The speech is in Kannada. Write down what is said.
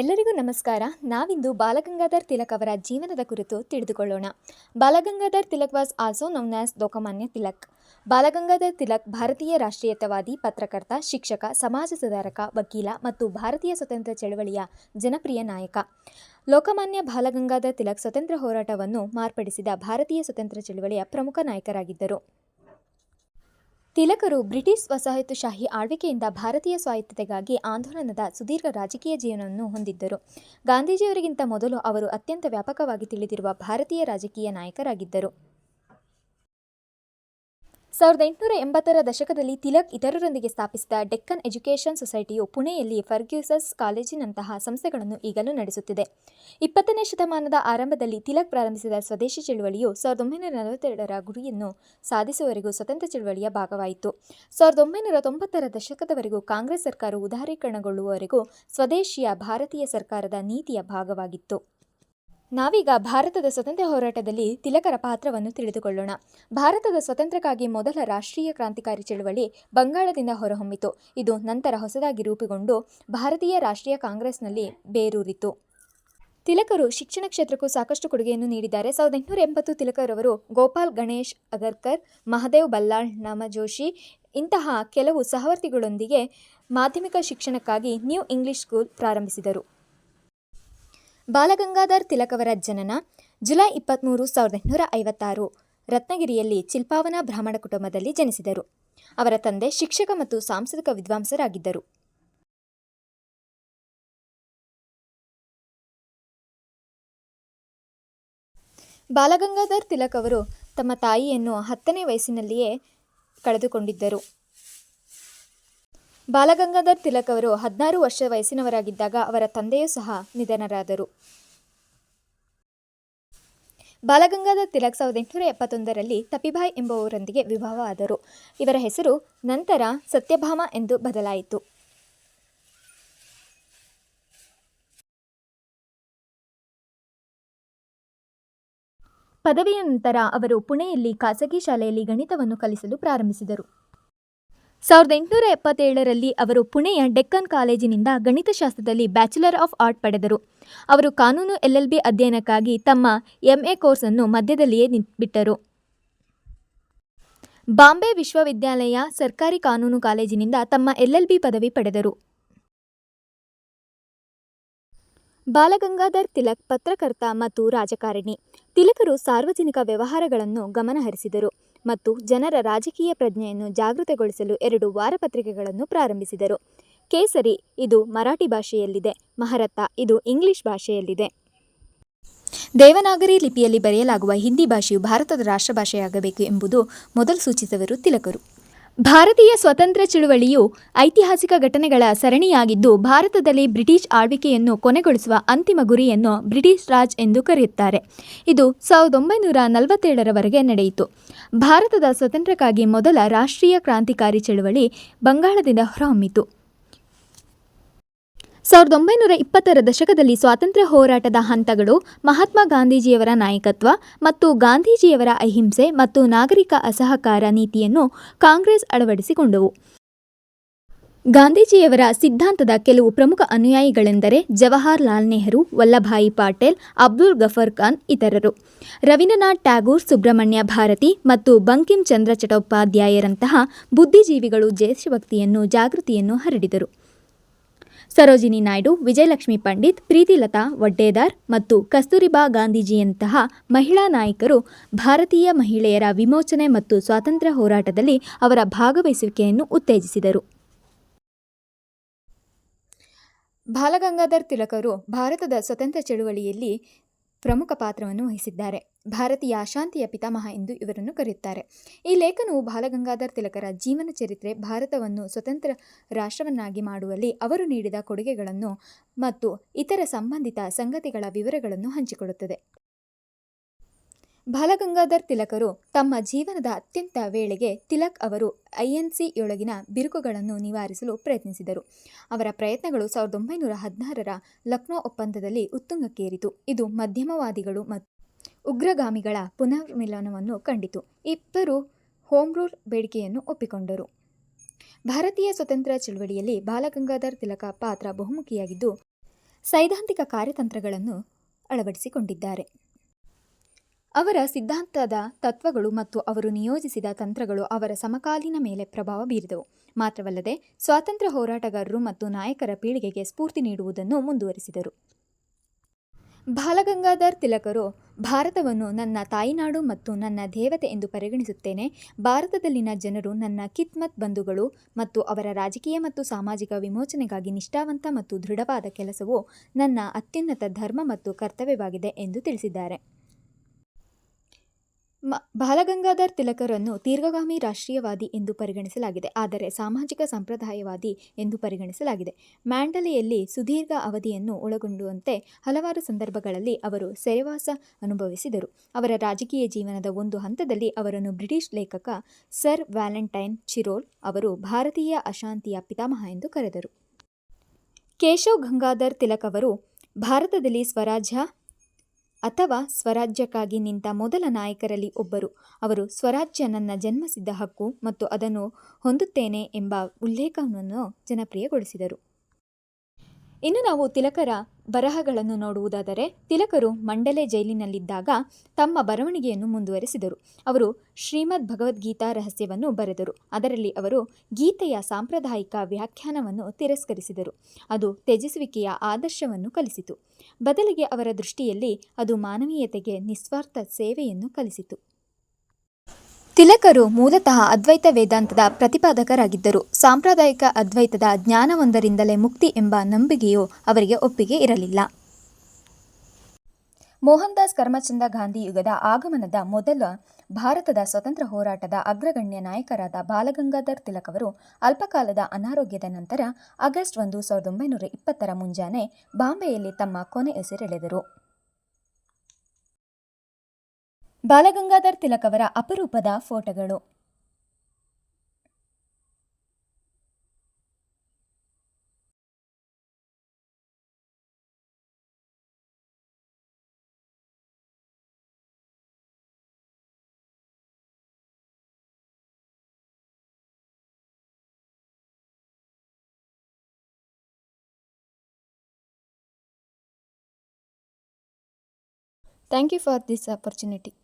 ಎಲ್ಲರಿಗೂ ನಮಸ್ಕಾರ. ನಾವಿಂದು ಬಾಲಗಂಗಾಧರ್ ತಿಲಕ್ ಅವರ ಜೀವನದ ಕುರಿತು ತಿಳಿದುಕೊಳ್ಳೋಣ. Balagangadhar Tilak was also known as Lokmanya Tilak. Balagangadhar Tilak ಭಾರತೀಯ ರಾಷ್ಟ್ರೀಯತಾವಾದಿ, ಪತ್ರಕರ್ತ, ಶಿಕ್ಷಕ, ಸಮಾಜ ಸುಧಾರಕ, ವಕೀಲ ಮತ್ತು ಭಾರತೀಯ ಸ್ವತಂತ್ರ ಚಳವಳಿಯ ಜನಪ್ರಿಯ ನಾಯಕ. ಲೋಕಮಾನ್ಯ ಬಾಲಗಂಗಾಧರ್ ತಿಲಕ್ ಸ್ವತಂತ್ರ ಹೋರಾಟವನ್ನು ಮಾರ್ಪಡಿಸಿದ ಭಾರತೀಯ ಸ್ವತಂತ್ರ ಚಳವಳಿಯ ಪ್ರಮುಖ ನಾಯಕರಾಗಿದ್ದರು. ತಿಲಕರು ಬ್ರಿಟಿಷ್ ವಸಾಹತುಶಾಹಿ ಆಳ್ವಿಕೆಯಿಂದ ಭಾರತೀಯ ಸ್ವಾಯತ್ತತೆಗಾಗಿ ಆಂದೋಲನದ ಸುದೀರ್ಘ ರಾಜಕೀಯ ಜೀವನವನ್ನು ಹೊಂದಿದ್ದರು. ಗಾಂಧೀಜಿಯವರಿಗಿಂತ ಮೊದಲು ಅವರು ಅತ್ಯಂತ ವ್ಯಾಪಕವಾಗಿ ತಿಳಿದಿರುವ ಭಾರತೀಯ ರಾಜಕೀಯ ನಾಯಕರಾಗಿದ್ದರು. ಸಾವಿರದ ಎಂಟುನೂರ ಎಂಬತ್ತರ ದಶಕದಲ್ಲಿ ತಿಲಕ್ ಇತರರೊಂದಿಗೆ ಸ್ಥಾಪಿಸಿದ ಡೆಕ್ಕನ್ ಎಜುಕೇಷನ್ ಸೊಸೈಟಿಯು ಪುಣೆಯಲ್ಲಿ ಫರ್ಗ್ಯೂಸಸ್ ಕಾಲೇಜಿನಂತಹ ಸಂಸ್ಥೆಗಳನ್ನು ಈಗಲೂ ನಡೆಸುತ್ತಿದೆ. ಇಪ್ಪತ್ತನೇ ಶತಮಾನದ ಆರಂಭದಲ್ಲಿ ತಿಲಕ್ ಪ್ರಾರಂಭಿಸಿದ ಸ್ವದೇಶಿ ಚಳುವಳಿಯು ಸಾವಿರದ ಒಂಬೈನೂರ ನಲವತ್ತೆರಡರ ಗುರಿಯನ್ನು ಸಾಧಿಸುವವರೆಗೂ ಸ್ವತಂತ್ರ ಚಳುವಳಿಯ ಭಾಗವಾಯಿತು. ಸಾವಿರದ ಒಂಬೈನೂರ ತೊಂಬತ್ತರ ದಶಕದವರೆಗೂ ಕಾಂಗ್ರೆಸ್ ಸರ್ಕಾರವು ಉದಾರೀಕರಣಗೊಳ್ಳುವವರೆಗೂ ಸ್ವದೇಶಿಯ ಭಾರತೀಯ ಸರ್ಕಾರದ ನೀತಿಯ ಭಾಗವಾಗಿತ್ತು. ನಾವೀಗ ಭಾರತದ ಸ್ವತಂತ್ರ ಹೋರಾಟದಲ್ಲಿ ತಿಲಕರ ಪಾತ್ರವನ್ನು ತಿಳಿದುಕೊಳ್ಳೋಣ. ಭಾರತದ ಸ್ವತಂತ್ರಕ್ಕಾಗಿ ಮೊದಲ ರಾಷ್ಟ್ರೀಯ ಕ್ರಾಂತಿಕಾರಿ ಚಳುವಳಿ ಬಂಗಾಳದಿಂದ ಹೊರಹೊಮ್ಮಿತು. ಇದು ನಂತರ ಹೊಸದಾಗಿ ರೂಪುಗೊಂಡು ಭಾರತೀಯ ರಾಷ್ಟ್ರೀಯ ಕಾಂಗ್ರೆಸ್ನಲ್ಲಿ ಬೇರೂರಿತು. ತಿಲಕರು ಶಿಕ್ಷಣ ಕ್ಷೇತ್ರಕ್ಕೂ ಸಾಕಷ್ಟು ಕೊಡುಗೆಯನ್ನು ನೀಡಿದ್ದಾರೆ. ಸಾವಿರದ ಎಂಟುನೂರ ಎಂಬತ್ತು ತಿಲಕರವರು ಗೋಪಾಲ್ ಗಣೇಶ್ ಅಗರ್ಕರ್, ಮಹದೇವ್ ಬಲ್ಲಾಳ್ ನಮಜೋಶಿ ಇಂತಹ ಕೆಲವು ಸಹವರ್ತಿಗಳೊಂದಿಗೆ ಮಾಧ್ಯಮಿಕ ಶಿಕ್ಷಣಕ್ಕಾಗಿ ನ್ಯೂ ಇಂಗ್ಲಿಷ್ ಸ್ಕೂಲ್ ಪ್ರಾರಂಭಿಸಿದರು. ಬಾಲಗಂಗಾಧರ್ ತಿಲಕ್ ಅವರ ಜನನ ಜುಲೈ ಇಪ್ಪತ್ತ್ಮೂರು ಸಾವಿರದ ಎಂಟುನೂರ ಐವತ್ತಾರು. ರತ್ನಗಿರಿಯಲ್ಲಿ ಚಿಲ್ಪಾವನ ಬ್ರಾಹ್ಮಣ ಕುಟುಂಬದಲ್ಲಿ ಜನಿಸಿದರು. ಅವರ ತಂದೆ ಶಿಕ್ಷಕ ಮತ್ತು ಸಾಂಸ್ಕೃತಿಕ ವಿದ್ವಾಂಸರಾಗಿದ್ದರು. ಬಾಲಗಂಗಾಧರ್ ತಿಲಕ್ ಅವರು ತಮ್ಮ ತಾಯಿಯನ್ನು ಹತ್ತನೇ ವಯಸ್ಸಿನಲ್ಲಿಯೇ ಕಳೆದುಕೊಂಡಿದ್ದರು. ಬಾಲಗಂಗಾಧರ್ ತಿಲಕ್ ಅವರು ಹದಿನಾರು ವರ್ಷ ವಯಸ್ಸಿನವರಾಗಿದ್ದಾಗ ಅವರ ತಂದೆಯೂ ಸಹ ನಿಧನರಾದರು. ಬಾಲಗಂಗಾಧರ್ ತಿಲಕ್ ಸಾವಿರದ ಎಂಟುನೂರ ಎಪ್ಪತ್ತೊಂದರಲ್ಲಿ ತಪಿಭಾಯ್ ಎಂಬುವರೊಂದಿಗೆ ವಿವಾಹವಾದರು ಇವರ ಹೆಸರು ನಂತರ ಸತ್ಯಭಾಮ ಎಂದು ಬದಲಾಯಿತು. ಪದವಿಯ ನಂತರ ಅವರು ಪುಣೆಯಲ್ಲಿ ಖಾಸಗಿ ಶಾಲೆಯಲ್ಲಿ ಗಣಿತವನ್ನು ಕಲಿಸಲು ಪ್ರಾರಂಭಿಸಿದರು. ಸಾವಿರದ ಎಂಟುನೂರ ಎಪ್ಪತ್ತೇಳರಲ್ಲಿ ಅವರು ಪುಣೆಯ ಡೆಕ್ಕನ್ ಕಾಲೇಜಿನಿಂದ ಗಣಿತಶಾಸ್ತ್ರದಲ್ಲಿ ಬ್ಯಾಚುಲರ್ ಆಫ್ ಆರ್ಟ್ ಪಡೆದರು. ಅವರು ಕಾನೂನು ಎಲ್ಎಲ್ಬಿ ಅಧ್ಯಯನಕ್ಕಾಗಿ ತಮ್ಮ ಎಂಎ ಕೋರ್ಸನ್ನು ಮಧ್ಯದಲ್ಲಿಯೇ ಬಿಟ್ಟರು ಬಾಂಬೆ ವಿಶ್ವವಿದ್ಯಾಲಯ ಸರ್ಕಾರಿ ಕಾನೂನು ಕಾಲೇಜಿನಿಂದ ತಮ್ಮ ಎಲ್ಎಲ್ಬಿ ಪದವಿ ಪಡೆದರು. ಬಾಲಗಂಗಾಧರ್ ತಿಲಕ್ ಪತ್ರಕರ್ತ ಮತ್ತು ರಾಜಕಾರಣಿ. ತಿಲಕರು ಸಾರ್ವಜನಿಕ ವ್ಯವಹಾರಗಳನ್ನು ಗಮನಹರಿಸಿದರು. ಮತ್ತು ಜನರ ರಾಜಕೀಯ ಪ್ರಜ್ಞೆಯನ್ನು ಜಾಗೃತಗೊಳಿಸಲು ಎರಡು ವಾರಪತ್ರಿಕೆಗಳನ್ನು ಪ್ರಾರಂಭಿಸಿದರು. ಕೇಸರಿ, ಇದು ಮರಾಠಿ ಭಾಷೆಯಲ್ಲಿದೆ. ಮಹರತ್ತ ಇದು ಇಂಗ್ಲಿಷ್ ಭಾಷೆಯಲ್ಲಿದೆ. ದೇವನಾಗರಿ ಲಿಪಿಯಲ್ಲಿ ಬರೆಯಲಾಗುವ ಹಿಂದಿ ಭಾಷೆಯು ಭಾರತದ ರಾಷ್ಟ್ರಭಾಷೆಯಾಗಬೇಕು ಎಂಬುದು ಮೊದಲು ಸೂಚಿಸಿದವರು ತಿಲಕರು. ಭಾರತೀಯ ಸ್ವತಂತ್ರ ಚಳುವಳಿಯು ಐತಿಹಾಸಿಕ ಘಟನೆಗಳ ಸರಣಿಯಾಗಿದ್ದು, ಭಾರತದಲ್ಲಿ ಬ್ರಿಟಿಷ್ ಆಳ್ವಿಕೆಯನ್ನು ಕೊನೆಗೊಳಿಸುವ ಅಂತಿಮ ಗುರಿಯನ್ನು ಬ್ರಿಟಿಷ್ ರಾಜ್ ಎಂದು ಕರೆಯುತ್ತಾರೆ. ಇದು ಸಾವಿರದ ಒಂಬೈನೂರ ನಲವತ್ತೇಳರವರೆಗೆ ನಡೆಯಿತು. ಭಾರತದ ಸ್ವತಂತ್ರಕ್ಕಾಗಿ ಮೊದಲ ರಾಷ್ಟ್ರೀಯ ಕ್ರಾಂತಿಕಾರಿ ಚಳುವಳಿ ಬಂಗಾಳದಿಂದ ಹೊರಹೊಮ್ಮಿತು. ಸಾವಿರದ ಒಂಬೈನೂರ ಇಪ್ಪತ್ತರ ದಶಕದಲ್ಲಿ ಸ್ವಾತಂತ್ರ್ಯ ಹೋರಾಟದ ಹಂತಗಳು ಮಹಾತ್ಮ ಗಾಂಧೀಜಿಯವರ ನಾಯಕತ್ವ ಮತ್ತು ಗಾಂಧೀಜಿಯವರ ಅಹಿಂಸೆ ಮತ್ತು ನಾಗರಿಕ ಅಸಹಕಾರ ನೀತಿಯನ್ನು ಕಾಂಗ್ರೆಸ್ ಅಳವಡಿಸಿಕೊಂಡವು. ಗಾಂಧೀಜಿಯವರ ಸಿದ್ಧಾಂತದ ಕೆಲವು ಪ್ರಮುಖ ಅನುಯಾಯಿಗಳೆಂದರೆ ಜವಾಹರ್ಲಾಲ್ ನೆಹರು, ವಲ್ಲಭಾಯಿ ಪಾಟೇಲ್, ಅಬ್ದುಲ್ ಗಫರ್ ಖಾನ್ ಇತರರು. ರವೀಂದ್ರನಾಥ್ ಟ್ಯಾಗೂರ್, ಸುಬ್ರಹ್ಮಣ್ಯ ಭಾರತಿ ಮತ್ತು ಬಂಕಿಂ ಚಂದ್ರ ಚಟೋಪಾಧ್ಯಾಯರಂತಹ ಬುದ್ಧಿಜೀವಿಗಳು ದೇಶಭಕ್ತಿಯನ್ನು ಜಾಗೃತಿಯನ್ನು ಹರಡಿದರು. ಸರೋಜಿನಿ ನಾಯ್ಡು, ವಿಜಯಲಕ್ಷ್ಮಿ ಪಂಡಿತ್ ಪ್ರೀತಿಲತಾ ವಡ್ಡೇದಾರ್ ಮತ್ತು ಕಸ್ತೂರಿಬಾ ಗಾಂಧೀಜಿಯಂತಹ ಮಹಿಳಾ ನಾಯಕರು ಭಾರತೀಯ ಮಹಿಳೆಯರ ವಿಮೋಚನೆ ಮತ್ತು ಸ್ವಾತಂತ್ರ್ಯ ಹೋರಾಟದಲ್ಲಿ ಅವರ ಭಾಗವಹಿಸುವಿಕೆಯನ್ನು ಉತ್ತೇಜಿಸಿದರು. ಬಾಲಗಂಗಾಧರ್ ತಿಲಕರು ಭಾರತದ ಸ್ವತಂತ್ರ ಚಳುವಳಿಯಲ್ಲಿ ಪ್ರಮುಖ ಪಾತ್ರವನ್ನು ವಹಿಸಿದ್ದಾರೆ. ಭಾರತೀಯ ಅಶಾಂತಿಯ ಪಿತಾಮಹ ಎಂದು ಇವರನ್ನು ಕರೆಯುತ್ತಾರೆ. ಈ ಲೇಖನವು ಬಾಲಗಂಗಾಧರ್ ತಿಲಕರ ಜೀವನ ಚರಿತ್ರೆ, ಭಾರತವನ್ನು ಸ್ವತಂತ್ರ ರಾಷ್ಟ್ರವನ್ನಾಗಿ ಮಾಡುವಲ್ಲಿ ಅವರು ನೀಡಿದ ಕೊಡುಗೆಗಳನ್ನು ಮತ್ತು ಇತರ ಸಂಬಂಧಿತ ಸಂಗತಿಗಳ ವಿವರಗಳನ್ನು ಹಂಚಿಕೊಳ್ಳುತ್ತದೆ. ಬಾಲಗಂಗಾಧರ್ ತಿಲಕರು ತಮ್ಮ ಜೀವನದ ಅತ್ಯಂತ ವೇಳೆಗೆ ತಿಲಕ್ ಅವರು ಐಎನ್ಸಿಯೊಳಗಿನ ಬಿರುಕುಗಳನ್ನು ನಿವಾರಿಸಲು ಪ್ರಯತ್ನಿಸಿದರು. ಅವರ ಪ್ರಯತ್ನಗಳು ಸಾವಿರದ ಒಂಬೈನೂರ ಹದಿನಾರರ ಲಕ್ನೋ ಒಪ್ಪಂದದಲ್ಲಿ ಉತ್ತುಂಗಕ್ಕೇರಿತು. ಇದು ಮಧ್ಯಮವಾದಿಗಳು ಮತ್ತು ಉಗ್ರಗಾಮಿಗಳ ಪುನರ್ಮಿಲನವನ್ನು ಕಂಡಿತು. ಇಬ್ಬರು ಹೋಮ್ ರೂಲ್ ಬೇಡಿಕೆಯನ್ನು ಒಪ್ಪಿಕೊಂಡರು. ಭಾರತೀಯ ಸ್ವತಂತ್ರ ಚಳವಳಿಯಲ್ಲಿ ಬಾಲಗಂಗಾಧರ್ ತಿಲಕ ಪಾತ್ರ ಬಹುಮುಖಿಯಾಗಿದ್ದು, ಸೈದ್ಧಾಂತಿಕ ಕಾರ್ಯತಂತ್ರಗಳನ್ನು ಅಳವಡಿಸಿಕೊಂಡಿದ್ದಾರೆ. ಅವರ ಸಿದ್ಧಾಂತದ ತತ್ವಗಳು ಮತ್ತು ಅವರು ನಿಯೋಜಿಸಿದ ತಂತ್ರಗಳು ಅವರ ಸಮಕಾಲೀನ ಮೇಲೆ ಪ್ರಭಾವ ಬೀರಿದವು. ಮಾತ್ರವಲ್ಲದೆ, ಸ್ವಾತಂತ್ರ್ಯ ಹೋರಾಟಗಾರರು ಮತ್ತು ನಾಯಕರ ಪೀಳಿಗೆಗೆ ಸ್ಫೂರ್ತಿ ನೀಡುವುದನ್ನು ಮುಂದುವರಿಸಿದರು. ಬಾಲಗಂಗಾಧರ್ ತಿಲಕರು, ಭಾರತವನ್ನು ನನ್ನ ತಾಯಿನಾಡು ಮತ್ತು ನನ್ನ ದೇವತೆ ಎಂದು ಪರಿಗಣಿಸುತ್ತೇನೆ. ಭಾರತದಲ್ಲಿನ ಜನರು ನನ್ನ ಕಿತ್ಮತ್ ಬಂಧುಗಳು ಮತ್ತು ಅವರ ರಾಜಕೀಯ ಮತ್ತು ಸಾಮಾಜಿಕ ವಿಮೋಚನೆಗಾಗಿ ನಿಷ್ಠಾವಂತ ಮತ್ತು ದೃಢವಾದ ಕೆಲಸವು ನನ್ನ ಅತ್ಯುನ್ನತ ಧರ್ಮ ಮತ್ತು ಕರ್ತವ್ಯವಾಗಿದೆ ಎಂದು ತಿಳಿಸಿದ್ದಾರೆ. ಬಾಲಗಂಗಾಧರ್ ತಿಲಕರನ್ನು ದೀರ್ಘಗಾಮಿ ರಾಷ್ಟ್ರೀಯವಾದಿ ಎಂದು ಪರಿಗಣಿಸಲಾಗಿದೆ, ಆದರೆ ಸಾಮಾಜಿಕ ಸಂಪ್ರದಾಯವಾದಿ ಎಂದು ಪರಿಗಣಿಸಲಾಗಿದೆ. ಮ್ಯಾಂಡಲೆಯಲ್ಲಿ ಸುದೀರ್ಘ ಅವಧಿಯನ್ನು ಒಳಗೊಂಡುವಂತೆ ಹಲವಾರು ಸಂದರ್ಭಗಳಲ್ಲಿ ಅವರು ಸೆರೆವಾಸ ಅನುಭವಿಸಿದರು. ಅವರ ರಾಜಕೀಯ ಜೀವನದ ಒಂದು ಹಂತದಲ್ಲಿ ಅವರನ್ನು ಬ್ರಿಟಿಷ್ ಲೇಖಕ ಸರ್ ವ್ಯಾಲೆಂಟೈನ್ ಚಿರೋಲ್ ಅವರು ಭಾರತೀಯ ಅಶಾಂತಿಯ ಪಿತಾಮಹ ಎಂದು ಕರೆದರು. ಕೇಶವ್ ಗಂಗಾಧರ್ ತಿಲಕ್ ಅವರು ಭಾರತದಲ್ಲಿ ಸ್ವರಾಜ್ಯ ಅಥವಾ ಸ್ವರಾಜ್ಯಕ್ಕಾಗಿ ನಿಂತ ಮೊದಲ ನಾಯಕರಲ್ಲಿ ಒಬ್ಬರು. ಅವರು ಸ್ವರಾಜ್ಯ ನನ್ನ ಜನ್ಮಸಿದ್ಧ ಹಕ್ಕು ಮತ್ತು ಅದನ್ನು ಹೊಂದುತ್ತೇನೆ ಎಂಬ ಉಲ್ಲೇಖವನ್ನು ಜನಪ್ರಿಯಗೊಳಿಸಿದರು. ಇನ್ನು ನಾವು ತಿಲಕರ ಬರಹಗಳನ್ನು ನೋಡುವುದಾದರೆ, ತಿಲಕರು ಮಂಡಲೆ ಜೈಲಿನಲ್ಲಿದ್ದಾಗ ತಮ್ಮ ಬರವಣಿಗೆಯನ್ನು ಮುಂದುವರೆಸಿದರು. ಅವರು ಶ್ರೀಮದ್ ಭಗವದ್ಗೀತಾ ರಹಸ್ಯವನ್ನು ಬರೆದರು. ಅದರಲ್ಲಿ ಅವರು ಗೀತೆಯ ಸಾಂಪ್ರದಾಯಿಕ ವ್ಯಾಖ್ಯಾನವನ್ನು ತಿರಸ್ಕರಿಸಿದರು. ಅದು ತ್ಯಜಿಸುವಿಕೆಯ ಆದರ್ಶವನ್ನು ಕಲಿಸಿತು. ಬದಲಿಗೆ ಅವರ ದೃಷ್ಟಿಯಲ್ಲಿ ಅದು ಮಾನವೀಯತೆಗೆ ನಿಸ್ವಾರ್ಥ ಸೇವೆಯನ್ನು ಕಲಿಸಿತು. ತಿಲಕರು ಮೂಲತಃ ಅದ್ವೈತ ವೇದಾಂತದ ಪ್ರತಿಪಾದಕರಾಗಿದ್ದರು. ಸಾಂಪ್ರದಾಯಿಕ ಅದ್ವೈತದ ಜ್ಞಾನವೊಂದರಿಂದಲೇ ಮುಕ್ತಿ ಎಂಬ ನಂಬಿಕೆಯು ಅವರಿಗೆ ಒಪ್ಪಿಗೆ ಇರಲಿಲ್ಲ. ಮೋಹನ್ದಾಸ್ ಕರ್ಮಚಂದ ಗಾಂಧಿ ಯುಗದ ಆಗಮನದ ಮೊದಲ ಭಾರತದ ಸ್ವತಂತ್ರ ಹೋರಾಟದ ಅಗ್ರಗಣ್ಯ ನಾಯಕರಾದ ಬಾಲಗಂಗಾಧರ್ ತಿಲಕ್ ಅವರು ಅಲ್ಪಕಾಲದ ಅನಾರೋಗ್ಯದ ನಂತರ ಆಗಸ್ಟ್ ಒಂದು ಸಾವಿರದ ಒಂಬೈನೂರ ಇಪ್ಪತ್ತರ ಮುಂಜಾನೆ ಬಾಂಬೆಯಲ್ಲಿ ತಮ್ಮ ಕೊನೆ ಉಸಿರೆಳೆದರು ಬಾಲಗಂಗಾಧರ್ ತಿಲಕ್ ಅವರ ಅಪರೂಪದ ಫೋಟೋಗಳು. Thank you for this opportunity.